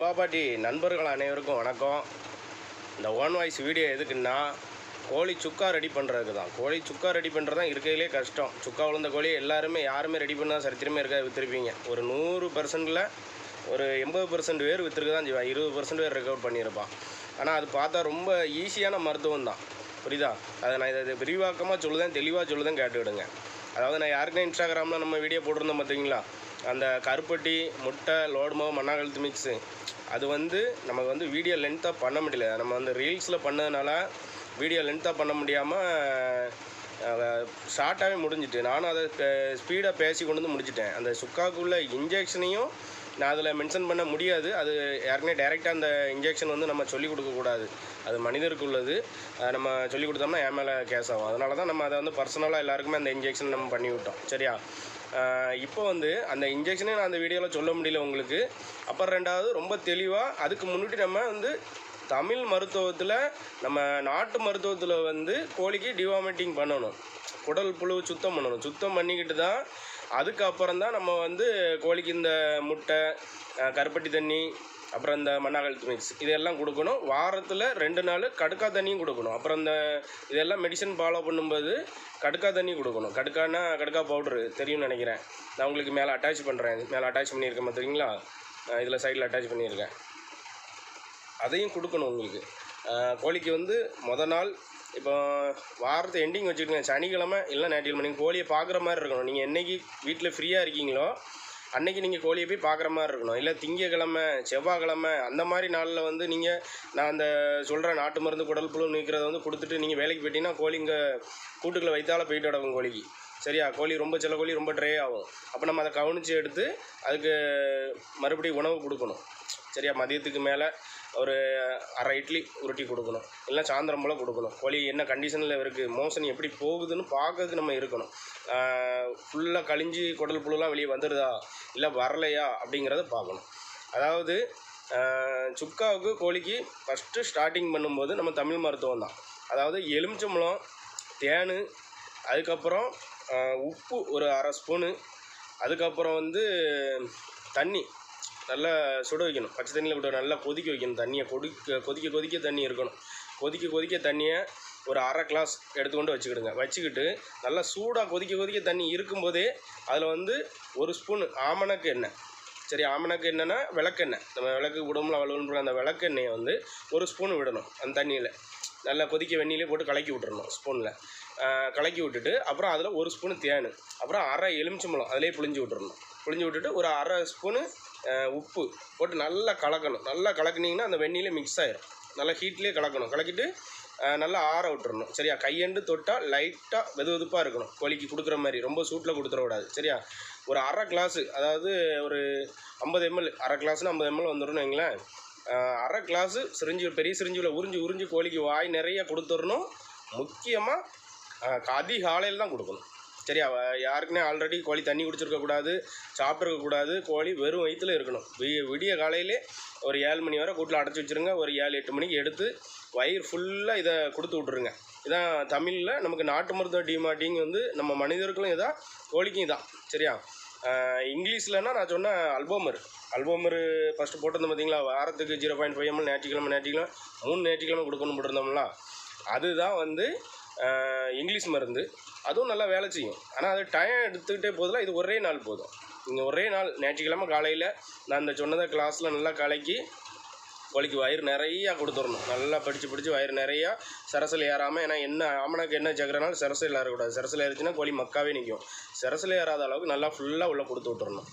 பாப்பாட்டி நண்பர்கள் அனைவருக்கும் வணக்கம். இந்த ஒன் வாய்ஸ் வீடியோ எதுக்குன்னா கோழி சுக்கா ரெடி பண்ணுறதுக்கு தான். கோழி சுக்கா ரெடி பண்ணுறது தான் இருக்கையிலே கஷ்டம். சுக்கா விழுந்த கோழி எல்லாருமே யாருமே ரெடி பண்ணால் சரித்திரமே இருக்காது விற்றுருப்பீங்க ஒரு நூறு பர்சன்டில் ஒரு எண்பது பர்சன்ட் பேர் விற்றுருக்கு தான் செய்வான் இருபது பர்சன்ட் பேர் ரெக்கவர் பண்ணியிருப்பான் ஆனால் அது பார்த்தா ரொம்ப ஈஸியான மருத்துவம் தான். புரியுதா? அதை நான் இதை விரிவாக்கமாக சொல்லுதேன் தெளிவாக சொல்லுதேன் கேட்டுவிடுங்க. அதாவது நான் யாருக்குன்னா இன்ஸ்டாகிராமில் நம்ம வீடியோ போட்டிருந்தோம் பார்த்தீங்களா அந்த கருப்பட்டி முட்டை லோடுமோ மண்ணாங்கழுத்து மிக்ஸு அது வந்து நமக்கு வந்து வீடியோ லென்த்தாக பண்ண முடியல. நம்ம வந்து ரீல்ஸில் பண்ணதுனால வீடியோ லென்த்தாக பண்ண முடியாமல் ஷார்ட்டாகவே முடிஞ்சிட்டு நானும் அதை ஸ்பீடாக பேசி கொண்டு வந்து முடிச்சிட்டேன். அந்த சுக்காக்குள்ள இன்ஜெக்ஷனையும் நான் அதில் மென்ஷன் பண்ண முடியாது. அது யாருக்குமே டைரெக்டாக அந்த இன்ஜெக்ஷன் வந்து நம்ம சொல்லிக் கொடுக்கக்கூடாது அது மனிதருக்கு உள்ளது அதை நம்ம சொல்லிக் கொடுத்தோம்னா என் மேலே கேஸ் ஆகும். அதனால தான் நம்ம அதை வந்து பர்சனலாக எல்லாருக்குமே அந்த இன்ஜெக்ஷன் நம்ம பண்ணி விட்டோம் சரியா? இப்போ வந்து அந்த இன்ஜெக்ஷனே நான் அந்த வீடியோவில் சொல்ல முடியல உங்களுக்கு. அப்புறம் ரெண்டாவது ரொம்ப தெளிவாக அதுக்கு முன்னாடி நம்ம வந்து தமிழ் மருத்துவத்தில் நம்ம நாட்டு மருத்துவத்தில் வந்து கோழிக்கு டிவாமிட்டிங் பண்ணணும். குடல் புழு சுத்தம் பண்ணணும். சுத்தம் பண்ணிக்கிட்டு தான் அதுக்கப்புறம் தான் நம்ம வந்து கோழிக்கு இந்த முட்டை கருப்பட்டி தண்ணி அப்புறம் இந்த மண்ணாகழுத்து மிக்ஸ் இதெல்லாம் கொடுக்கணும். வாரத்தில் ரெண்டு நாள் கடுக்கா தண்ணியும் கொடுக்கணும். அப்புறம் இந்த இதெல்லாம் மெடிசன் ஃபாலோ பண்ணும்போது கடுக்கா தண்ணி கொடுக்கணும். கடுக்கானா கடுக்கா பவுட்ரு தெரியும்னு நினைக்கிறேன். நான் உங்களுக்கு மேலே அட்டாச் பண்ணுறேன் மேலே அட்டாச் பண்ணியிருக்கேன் பார்த்துறீங்களா இதில் சைடில் அட்டாச் பண்ணியிருக்கேன். அதையும் கொடுக்கணும் உங்களுக்கு. கோழிக்கு வந்து முத நாள் இப்போ வாரத்தை எண்டிங் வச்சுக்கோங்க. சனிக்கிழமை இல்லை ஞாயிற்றுக்கிழமை நீங்கள் கோழியை பார்க்குற மாதிரி இருக்கணும். நீங்கள் என்னைக்கு வீட்டில் ஃப்ரீயாக இருக்கீங்களோ அன்னைக்கு நீங்கள் கோழியை போய் பார்க்குற மாதிரி இருக்கணும். இல்லை திங்கக்கிழமை செவ்வாய்க்கிழமை அந்த மாதிரி நாளில் வந்து நீங்கள் நான் அந்த சொல்கிற நாட்டு மருந்து குடல் புழு நீக்கிறத வந்து கொடுத்துட்டு நீங்கள் வேலைக்கு போயிட்டீங்கன்னா கோழி இங்கே கூட்டுக்குள்ளே வைத்தால போயிட்டு கிடக்கும் கோழிக்கு. சரியா? கோழி ரொம்ப சில கோழி ரொம்ப ட்ரே ஆகும். அப்போ நம்ம அதை கவனித்து எடுத்து அதுக்கு மறுபடியும் உணவு கொடுக்கணும். சரியா? மதியத்துக்கு மேலே ஒரு அரை இட்லி உருட்டி கொடுக்கணும். இல்லை சாயந்தரம் போல் கொடுக்கணும். கோழி என்ன கண்டிஷனில் இருக்குது மோஷன் எப்படி போகுதுன்னு பார்க்கறதுக்கு நம்ம இருக்கணும். ஃபுல்லாக கழிஞ்சி குடல் புழுலாம் வெளியே வந்துடுதா இல்லை வரலையா? அப்படிங்கிறத பார்க்கணும். அதாவது சுக்காவுக்கு கோழிக்கு ஃபஸ்ட்டு ஸ்டார்டிங் பண்ணும்போது நம்ம தமிழ் மருத்துவம் தான். அதாவது எலுமிச்சம்பழம் தேன் அதுக்கப்புறம் உப்பு ஒரு அரை ஸ்பூனு. அதுக்கப்புறம் வந்து தண்ணி. நல்லா சுட வைக்கணும். பச்சை தண்ணியில் விட்டு நல்லா கொதிக்க வைக்கணும் தண்ணியை. கொதிக்க கொதிக்க கொதிக்க தண்ணி இருக்கணும். கொதிக்க கொதிக்க தண்ணியை ஒரு அரை கிளாஸ் எடுத்துக்கொண்டு வச்சுக்கிடுங்க. வச்சுக்கிட்டு நல்லா சூடாக கொதிக்க கொதிக்க தண்ணி இருக்கும்போதே அதில் வந்து ஒரு ஸ்பூன் ஆமணக்கு எண்ணெய். சரி ஆமணக்கு என்னென்னா விளக்கெண்ணெய். நம்ம விளக்கு உடம்புல வலுவல் அந்த விளக்கெண்ணெயை வந்து ஒரு ஸ்பூன் விடணும் அந்த தண்ணியில். நல்லா கொதிக்க வெந்நிலே போட்டு கலக்கி விட்டுறணும் ஸ்பூனில் கலக்கி விட்டுட்டு அப்புறம் அதில் ஒரு ஸ்பூனு தேன் அப்புறம் அரை எலுமிச்சம்பழம் அதிலே புளிஞ்சு விட்டுறணும். புளிஞ்சு விட்டுட்டு ஒரு அரை ஸ்பூனு உப்பு போட்டு நல்லா கலக்கணும். நல்லா கலக்குனீங்கன்னா அந்த வெந்நிலே மிக்ஸ் ஆகிடும் நல்லா ஹீட்லேயே கலக்கணும். கலக்கிட்டு நல்லா ஆற விட்டுறணும். சரியா? கையெண்டு தொட்டால் லைட்டாக வெது வெதுப்பாக இருக்கணும். கோழிக்கு கொடுக்குற மாதிரி. ரொம்ப சூட்டில் கொடுத்துடக்கூடாது சரியா? ஒரு அரை கிளாஸு அதாவது ஒரு ஐம்பது எம்எல் அரை கிளாஸ்னு ஐம்பது எம்எல் வந்துடும் வைங்களேன். அரை கிளாஸு சிரிஞ்சு பெரிய சிரிஞ்சுவில் உறிஞ்சி உறிஞ்சி கோழிக்கு வாய் நிறைய கொடுத்துடணும். முக்கியமாக அதிகாலையில் தான் கொடுக்கணும். சரியா? யாருக்குனே ஆல்ரெடி கோழி தண்ணி குடிச்சிருக்கக்கூடாது சாப்பிட்ருக்கக்கூடாது கோழி வெறும் வயிற்றுல இருக்கணும். வி- விடிய காலையிலே ஒரு ஏழு மணி வரை கூட்டில் அடைச்சி வச்சுருங்க. ஒரு ஏழு எட்டு மணிக்கு எடுத்து வயிறு ஃபுல்லாக இதை கொடுத்து விட்ருங்க இதான் தமிழில் நமக்கு நாட்டு மருத்துவ டிமாட்டிங் வந்து நம்ம மனிதர்களும் இதான் கோழிக்கும் இதான். சரியா? இங்கிலீஷில்னா நான் சொன்ன அல்போமர். அல்போமர் ஃபஸ்ட்டு போட்டது பார்த்தீங்களா? வாரத்துக்கு ஜீரோ பாயிண்ட் ஃபைவ் எம்எல் ஞாயிற்றுக்கிழமை ஞாயிற்றுக்கிழமை மூணு ஞாயிற்றுக்கிழமை கொடுக்கணும் போட்டிருந்தோம்ல. அதுதான் வந்து இங்கிலீஷ் மருந்து. அதுவும் நல்லா வேலை செய்யும். ஆனால் அது டைம் எடுத்துக்கிட்டே போதில் இது ஒரே நாள் போதும். நீங்கள் ஒரே நாள் ஞாயிற்றுக்கிழமை காலையில் நான் இந்த சொன்னதை கிளாஸில் நல்லா கலக்கி கோழிக்கு வயிறு நிறையா கொடுத்துடணும். நல்லா படித்து பிடிச்சி வயிறு நிறையா சரசில் ஏறாமல் ஏன்னா என்ன ஆமனாக்கு என்ன சக்கரனாலும் சரசில் ஏறக்கூடாது. சரசில் ஏறிச்சுன்னா கோழி மக்காவே நிற்கும் சரசில் ஏறாத அளவுக்கு நல்லா ஃபுல்லாக உள்ளே கொடுத்து விட்டுறணும்.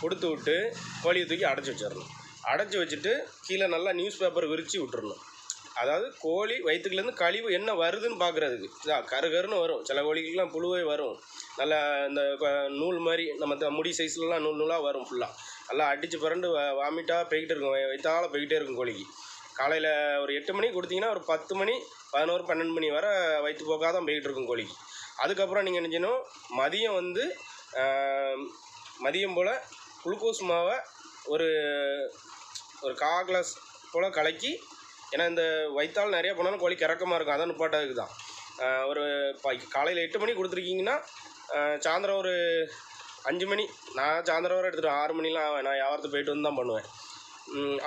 கொடுத்து விட்டு கோழியை தூக்கி அடைச்சி வச்சிடணும். அடைச்சி வச்சுட்டு கீழே நல்லா நியூஸ் பேப்பர் விரித்து விட்டுறணும். அதாவது கோழி வயிற்றுக்குலேருந்து கழிவு என்ன வருதுன்னு பார்க்குறதுக்கு இதான் கரு கருன்னு வரும். சில கோழிகளுக்குலாம் புழுவே வரும். நல்லா இந்த நூல் மாதிரி நம்ம த- முடி சைஸ்லலாம் நூல் நூலாக வரும் ஃபுல்லாக நல்லா அடித்து பிறண்டு வாமிட்டாக போய்கிட்டே இருக்கும். வய- போய்கிட்டே இருக்கும் கோழிக்கு. காலையில் ஒரு எட்டு மணிக்கு கொடுத்தீங்கன்னா ஒரு பத்து மணி பதினோரு பன்னெண்டு மணி வரை வயிற்று போக்காக தான் போய்கிட்டு இருக்கும் கோழிக்கு. அதுக்கப்புறம் நீங்கள் என்ன செய்யணும்? மதியம் வந்து மதியம் போல் குளுக்கோஸ் மாவை ஒரு ஒரு கா கிளாஸ் போல் கலக்கி ஏன்னா இந்த வயிற்றால் நிறையா போனாலும் கோழி கிறக்கமாக இருக்கும். அதான் நிப்பாட்டதுக்கு தான் ஒரு காலையில் எட்டு மணி கொடுத்துருக்கீங்கன்னா சாயந்தரம் ஒரு அஞ்சு மணி. நான் சாயந்தரம் வரை எடுத்துகிட்டு ஆறு மணிலாம் ஆவேன். நான் வியாபாரத்துக்கு போயிட்டு வந்து தான் பண்ணுவேன்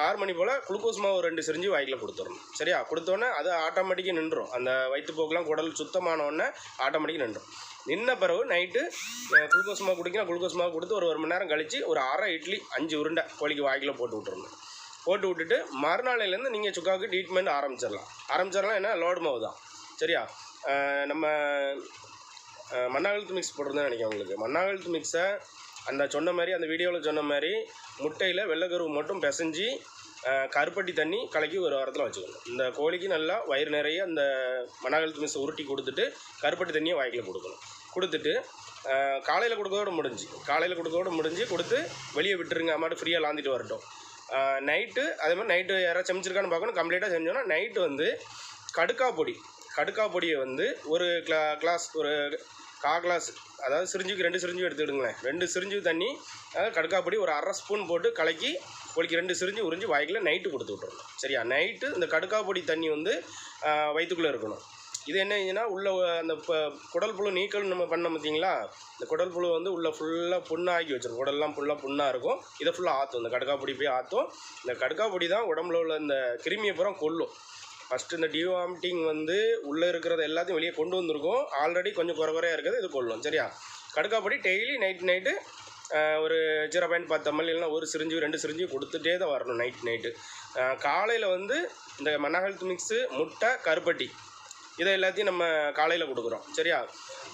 ஆறு மணி போல் குளுக்கோஸ் மாவு ரெண்டு செஞ்சு வாய்க்கில் கொடுத்துடணும். சரியா? கொடுத்தோன்னே அது ஆட்டோமேட்டிக்காக நின்றுடும் அந்த வயிற்றுப்போக்கெலாம் குடல் சுத்தமானோடனே ஆட்டோமேட்டிக்காக நின்றுடும் நின்ன பிறகு நைட்டு குளுக்கோஸ் மாவு குடிக்கலாம் குளுக்கோஸ் மாவு கொடுத்து ஒரு ஒரு மணி நேரம் கழித்து ஒரு அரை இட்லி அஞ்சு உருண்டை கோழிக்கு வாய்க்கில் போட்டு விட்டுறணும். போட்டு விட்டுட்டு மறுநாளையிலேருந்து நீங்கள் சுக்காவுக்கு ட்ரீட்மெண்ட் ஆரம்பிச்சிடலாம். ஆரம்பிச்சிடலாம் என்ன? லோடு மாவு தான் சரியா நம்ம அஹ் மண்ணாகழுத்து மிக்ஸ் போட்டிருந்தேன் நினைக்கிறேன் உங்களுக்கு. மண்ணாகழுத்து மிக்ஸை அந்த சொன்ன மாதிரி அந்த வீடியோவில் சொன்ன மாதிரி முட்டையில் வெள்ளைக்கருவு மட்டும் பிசைஞ்சு கருப்பட்டி தண்ணி கலக்கி ஒரு வாரத்தில் வச்சுக்கணும். இந்த கோழிக்கு நல்லா வயிறு நிறைய அந்த மண்ணாகழுத்து மிக்ஸை உருட்டி கொடுத்துட்டு கருப்பட்டி தண்ணியை வாய்க்கில் கொடுக்கணும். கொடுத்துட்டு காலையில் கொடுக்கறதோட முடிஞ்சு. காலையில் கொடுக்கறதோட முடிஞ்சு கொடுத்து வெளியே விட்டுருங்க. அம்மாட்டு ஃப்ரீயாக லாந்திட்டு வரட்டும். நைட்டு அதே மாதிரி நைட்டு யாராவது செமிச்சிருக்கான்னு பார்க்கணும். கம்ப்ளீட்டாக செஞ்சோன்னா நைட்டு வந்து கடுக்கா பொடி. கடுக்கா பொடியை வந்து ஒரு கிளா கிளாஸ் ஒரு கா கிளாஸ் அதாவது சிரிஞ்சுக்கு ரெண்டு சிரிஞ்சு எடுத்துக்கிடுங்களேன் ரெண்டு சிரிஞ்சு தண்ணி அதாவது கடுக்கா பொடி ஒரு அரை ஸ்பூன் போட்டு கலக்கி கோழிக்கு ரெண்டு சிரிஞ்சு உறிஞ்சு வாய்க்கில் நைட்டு கொடுத்து விட்ருணும் சரியா? நைட்டு இந்த கடுக்கா பொடி தண்ணி வந்து வயிற்றுக்குள்ளே இருக்கணும். இது என்ன ஆச்சுன்னா உள்ள அந்த இப்போ குடல் புழு நீக்கல் நம்ம பண்ண பார்த்தீங்களா இந்த குடல் புழு வந்து உள்ள ஃபுல்லாக புண்ணாக்கி வச்சிருக்கும் குடல்லாம் ஃபுல்லாக புண்ணாக இருக்கும். இதை ஃபுல்லாக ஆற்றும் இந்த கடுக்கா பொடி போய் ஆற்றும் இந்த கடுக்கா பொடி தான் உடம்புல உள்ள இந்த கிருமியை புறம் கொல்லும். ஃபஸ்ட்டு இந்த டிவாமிட்டிங் வந்து உள்ளே இருக்கிறத எல்லாத்தையும் வெளியே கொண்டு வந்திருக்கும். ஆல்ரெடி கொஞ்சம் குறை குறையாக இருக்கிறது இது கொள்ளும். சரியா? கடுக்காப்படி டெய்லி நைட் நைட்டு ஒரு ஜீரோ பாயிண்ட் பத்து எம்எல் இல்லைன்னா ஒரு சிரிஞ்சு ரெண்டு சிரிஞ்சு கொடுத்துட்டே தான் வரணும் நைட் நைட்டு காலையில் வந்து இந்த மண்ணாகழுத்து மிக்ஸு முட்டை கருப்பட்டி இதை எல்லாத்தையும் நம்ம காலையில் கொடுக்குறோம். சரியா?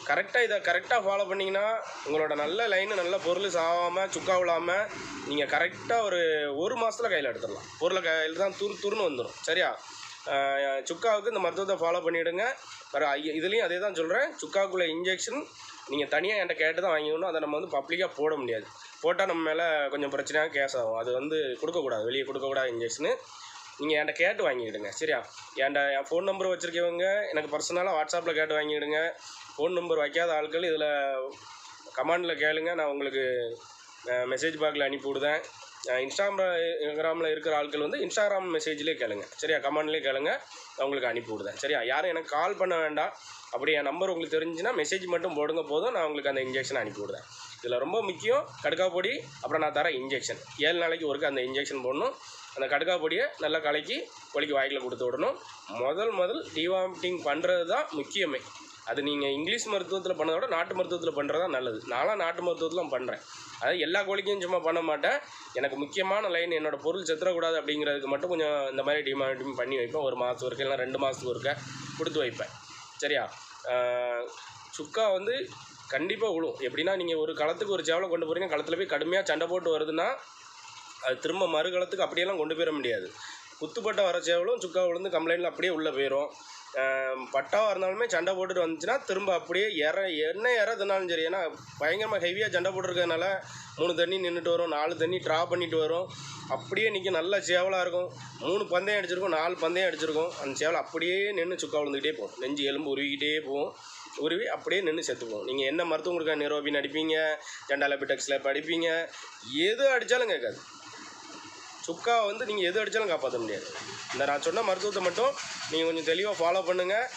கரெக்டாக இதை கரெக்டாக ஃபாலோ பண்ணிங்கன்னா உங்களோட நல்ல லைனு நல்ல பொருள் சாகாமல் சுக்கா விழாமல் நீங்கள் கரெக்டாக ஒரு ஒரு மாதத்தில் கையில் எடுத்துடலாம். பொருளை கையில் தான் துரு துருன்னு வந்துடும் சரியா? சுக்காவுக்கு இந்த மருத்துவத்தை ஃபாலோ பண்ணிவிடுங்க வேறு இதுலேயும் அதே தான் சொல்கிறேன் சுக்காவுக்குள்ள இன்ஜெக்ஷன் நீங்கள் தனியாக என்கிட்ட கேட்டு தான் வாங்கிக்கணும். அதை நம்ம வந்து பப்ளிக்காக போட முடியாது. போட்டால் நம்ம மேலே கொஞ்சம் பிரச்சனையாக கேஸ் ஆகும். அது வந்து கொடுக்கக்கூடாது. வெளியே கொடுக்கக்கூடாது இன்ஜெக்ஷனு நீங்கள் என்கிட்ட கேட்டு வாங்கிக்கிடுங்க சரியா? என்கிட்ட என் ஃபோன் நம்பர் வச்சுருக்கவங்க எனக்கு பர்சனலாக வாட்ஸ்அப்பில் கேட்டு வாங்கிக்கிடுங்க ஃபோன் நம்பர் வைக்காத ஆட்கள் இதில் கமாண்டில் கேளுங்க. நான் உங்களுக்கு மெசேஜ் பாக்ஸில் அனுப்பி விடுதேன் இன்ஸ்டாகிராமில் இருக்கிற ஆட்கள் வந்து இன்ஸ்டாகிராம் மெசேஜ்லேயே கேளுங்க. சரியா? கமெண்ட்லேயே கேளுங்க. நான் உங்களுக்கு அனுப்பி விடுதேன் சரியா? யாரும் எனக்கு கால் பண்ண வேண்டாம். அப்படி என் நம்பர் உங்களுக்கு தெரிஞ்சுன்னா மெசேஜ் மட்டும் போடுங்க போதும். நான் உங்களுக்கு அந்த இன்ஜெக்ஷன் அனுப்பி விடுதேன் இதில் ரொம்ப முக்கியம் கடுக்கா பொடி அப்புறம் நான் தரேன் இன்ஜெக்ஷன் ஏழு நாளைக்கு ஒருக்க அந்த இன்ஜெக்ஷன் போடணும். அந்த கடுக்கா பொடியை நல்லா கலக்கி கொலிக்கு வாய்க்கில் கொடுத்து விடணும். முதல் முதல் டிவாமிட்டிங் பண்ணுறது தான் முக்கியமே. அது நீங்கள் இங்கிலீஷ் மருத்துவத்தில் பண்ணதை விட நாட்டு மருத்துவத்தில் பண்ணுறது தான் நல்லது. நான்லாம் நாட்டு மருத்துவத்தில் பண்ணுறேன் அதாவது எல்லா கோழிக்கும் சும்மா பண்ண மாட்டேன். எனக்கு முக்கியமான லைன் என்னோட பொருள் செத்துறக்கூடாது அப்படிங்கிறதுக்கு மட்டும் கொஞ்சம் இந்த மாதிரி டிமாண்டிங் பண்ணி வைப்பேன். ஒரு மாதத்துக்கு ஒருக்க இல்லை ரெண்டு மாதத்துக்கு ஒருக்க கொடுத்து வைப்பேன். சரியா? சுக்கா வந்து கண்டிப்பாக விழும் எப்படின்னா நீங்கள் ஒரு களத்துக்கு ஒரு சேவலை கொண்டு போகிறீங்க களத்தில் போய் கடுமையாக சண்டை போட்டு வருதுன்னா அது திரும்ப மறுகளத்துக்கு அப்படியெல்லாம் கொண்டு போயிட முடியாது. குத்துப்பட்ட வர சேவலும் சுக்கா விழுந்து கம்ப்ளைண்டில் அப்படியே உள்ளே போயிடும் பட்டாவாக இருந்தாலுமே சண்டை போட்டுட்டு வந்துச்சுன்னா திரும்ப அப்படியே இற என்ன இறதுனாலும் சரி ஏன்னா பயங்கரமாக ஹெவியாக சண்டை போட்டுருக்கறதுனால மூணு தண்ணி நின்றுட்டு வரும் நாலு தண்ணி ட்ரா பண்ணிட்டு வரும். அப்படியே நிற்க நல்ல சேவலாக இருக்கும். மூணு பந்தயம் அடிச்சிருக்கும் நாலு பந்தயம் அடிச்சிருக்கும். அந்த சேவல் அப்படியே நின்று சுக்கா விழுந்துக்கிட்டே போகும். நெஞ்சு எலும்பு உருவிக்கிட்டே போகும். உருவி அப்படியே நின்று செத்து போகும். நீங்கள் என்ன மருத்துவம் கொடுக்க நிரோபின் அடிப்பீங்க ஜெண்டாலபிடெக்ஸில் படிப்பீங்க எது அடித்தாலும் கேட்காது. சுக்கா வந்து நீங்கள் எது அடித்தாலும் காப்பாற்ற முடியாது. இந்த நான் சொன்ன மருத்துவத்தை மட்டும் நீங்கள் கொஞ்சம் தெளிவாக ஃபாலோ பண்ணுங்கள்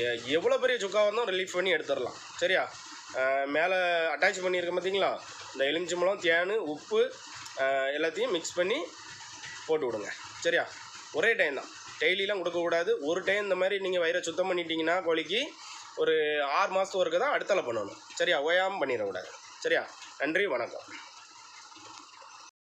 எ எவ்வளோ பெரிய சுக்காக இருந்தாலும் ரிலீஃப் பண்ணி எடுத்துடலாம். சரியா? மேலே அட்டாச் பண்ணியிருக்க பார்த்தீங்களா இந்த எலுமிச்சம்பழம் தேன் உப்பு எல்லாத்தையும் மிக்ஸ் பண்ணி போட்டு விடுங்க. சரியா? ஒரே டைம் தான். டெய்லிலாம் கொடுக்கக்கூடாது ஒரு டைம் இந்த மாதிரி நீங்கள் வயிறை சுத்தம் பண்ணிட்டீங்கன்னா கோழிக்கு ஒரு ஆறு மாதத்துக்கு ஒருக்க தான் அடுத்தலை பண்ணணும். சரியா? ஓயாமல் பண்ணிடக்கூடாது. சரியா? நன்றி வணக்கம்.